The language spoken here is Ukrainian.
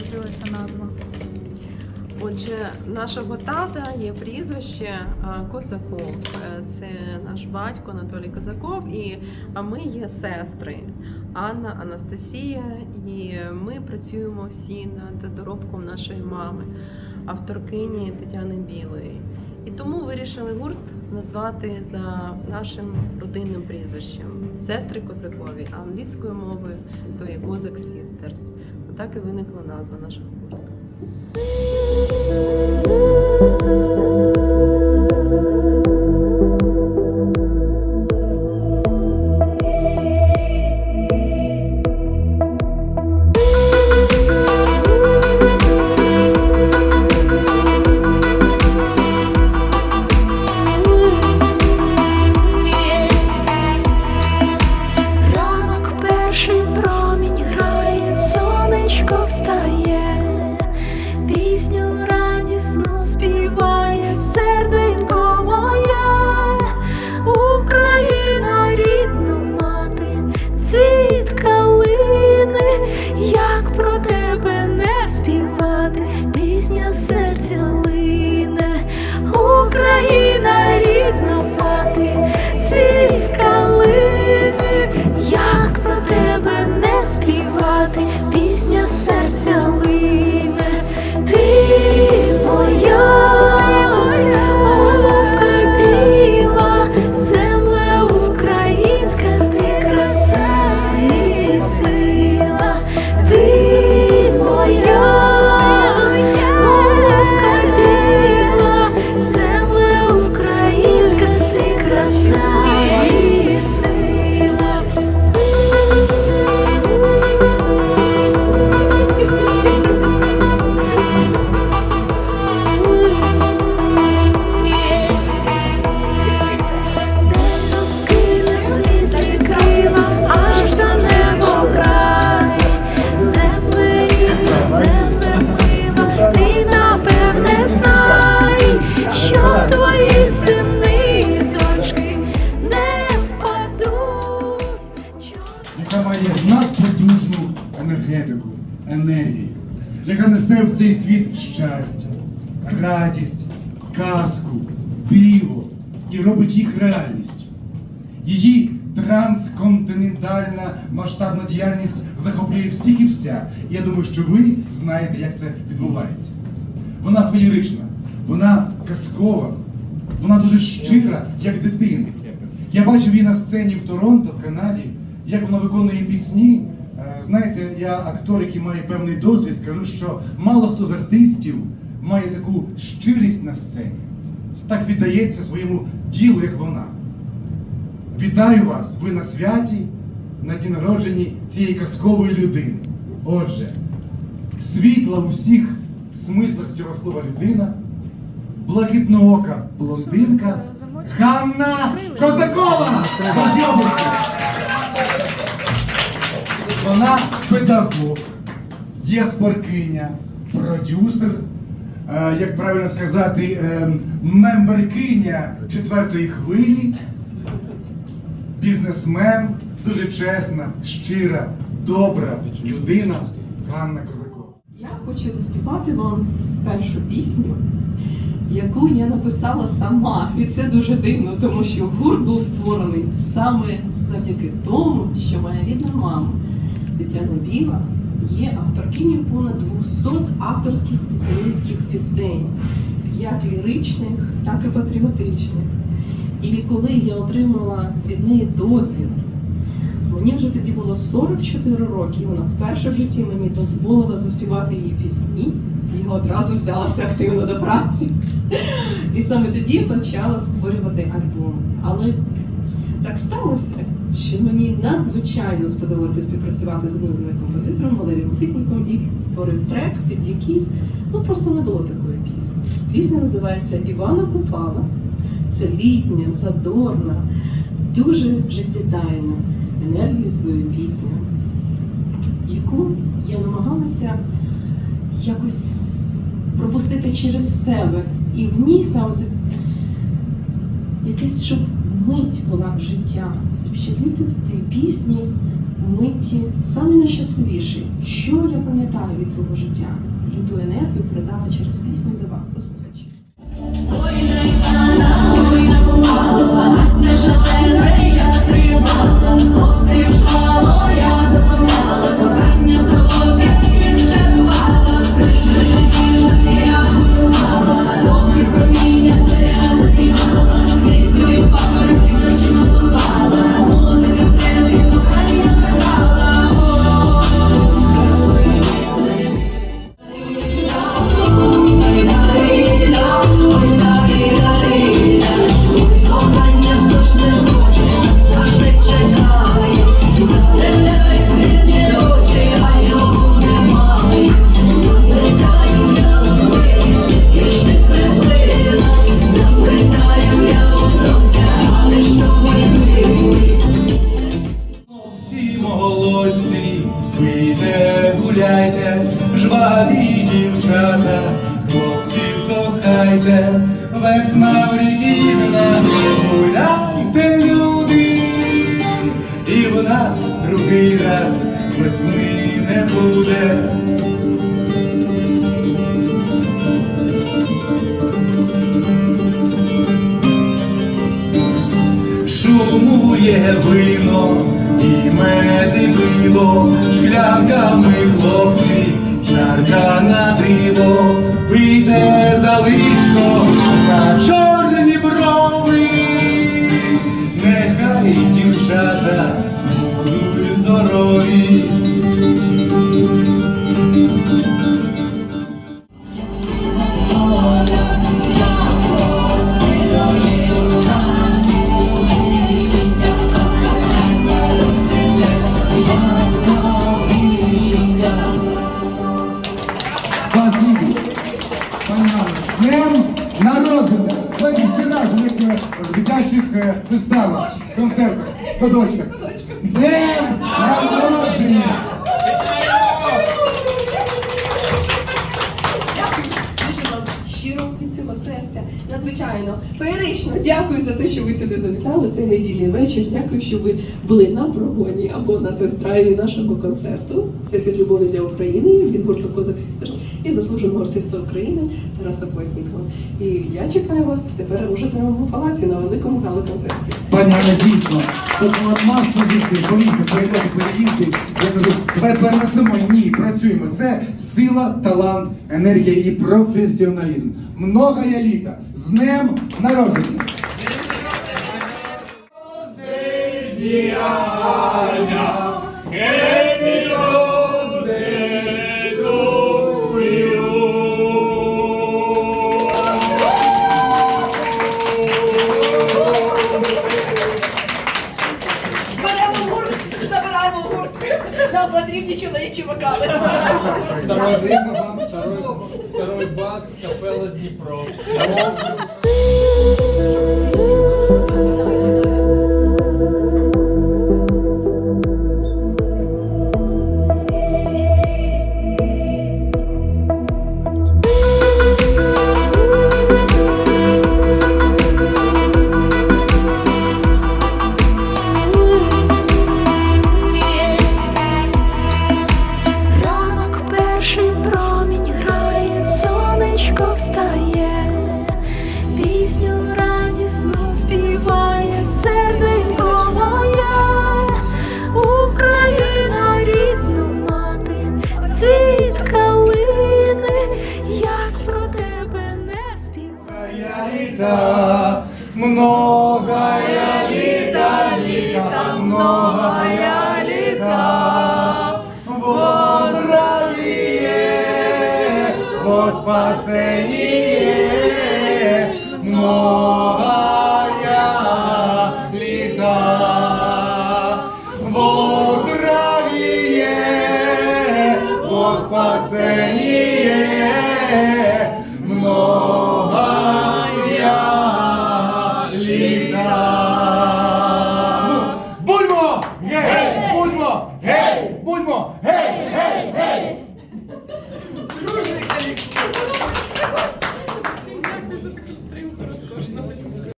народилася назва? Отже, нашого тата є прізвище е, Козаков. Е, Це наш батько Анатолій Козаков, і а ми є сестри Анна, Анастасія, і ми працюємо всі над доробком нашої мами, авторкині Тетяни Білої. І тому вирішили гурт назвати за нашим родинним прізвищем сестри Козакові, а англійською мовою то є Козак Sisters. Отак і виникла назва нашого гурту. Енергетику, енергію, яка несе в цей світ щастя, радість, казку, диво і робить їх реальністю. Її трансконтинентальна масштабна діяльність захоплює всіх і вся. Я думаю, що ви знаєте, як це відбувається. Вона феєрична, вона казкова, вона дуже щира, як дитина. Я бачив її на сцені в Торонто, в Канаді, як вона виконує пісні. Е, Знаєте, я актор, який має певний досвід, скажу, що мало хто з артистів має таку щирість на сцені. Так віддається своєму ділу, як вона. Вітаю вас! Ви на святі, на дні народженні цієї казкової людини. Отже, світла у всіх смислах цього слова людина, блакитноока блондинка Ганна Козакова! Області! Вона педагог, діаспоркиня, продюсер, е, як правильно сказати, е, мемберкиня четвертої хвилі, бізнесмен, дуже чесна, щира, добра людина Ганна Козакова. Я хочу заспівати вам першу пісню, яку я написала сама. І це дуже дивно, тому що гурт був створений саме завдяки тому, що моя рідна мама Тетяна Біла є авторкинею понад 200 авторських українських пісень, як ліричних, так і патріотичних. І коли я отримала від неї дозвіл Мені вже тоді було 44 роки, і вона вперше в житті мені дозволила заспівати її пісні. Я одразу взялася активно до праці. І саме тоді почала створювати альбом. Але так сталося, що мені надзвичайно сподобалося співпрацювати з одним з моїх композитором Валерієм Ситніком і створив трек, під який ну просто не було такої пісні. Пісня називається Івана Купала. Це літня, задорна, дуже життєдайна енергію свою пісню, яку я намагалася якось пропустити через себе. І в ній саме якесь, щоб мить була життя, запечатліти в тій пісні митті, самі найщасливіші, що я пам'ятаю від свого життя, і ту енергію передати через пісню до вас, до слухачів. Кохання другий раз весни не буде. Шумує вино і меди пиво, шклянками хлопці, чарка на в дитячих е, виставах, концертах, садочках. З днем народження! Надзвичайно феєрично дякую за те, що ви сюди завітали. Цей недільний вечір. Дякую, що ви були на прогоні або на тест-драйві нашого концерту Всесвіт любові для України від гурту Козак Сістерс і заслуженого артиста України Тараса Поснікова. І я чекаю вас тепер у житневому палаці на великому гала-концерті. Пані дійсно, це була масу зусиль, повітря, перельоти, переїзди. Я кажу, давай перенесемо. Ні, працюємо. Це сила, талант, енергія і професіоналізм. Много я літа. З днем народження! Беремо Забираємо. вам второй, Второй бас, капелла Дніпро. літа, многая літа, літа, многая літа, воздравіє, во спасеніє, многая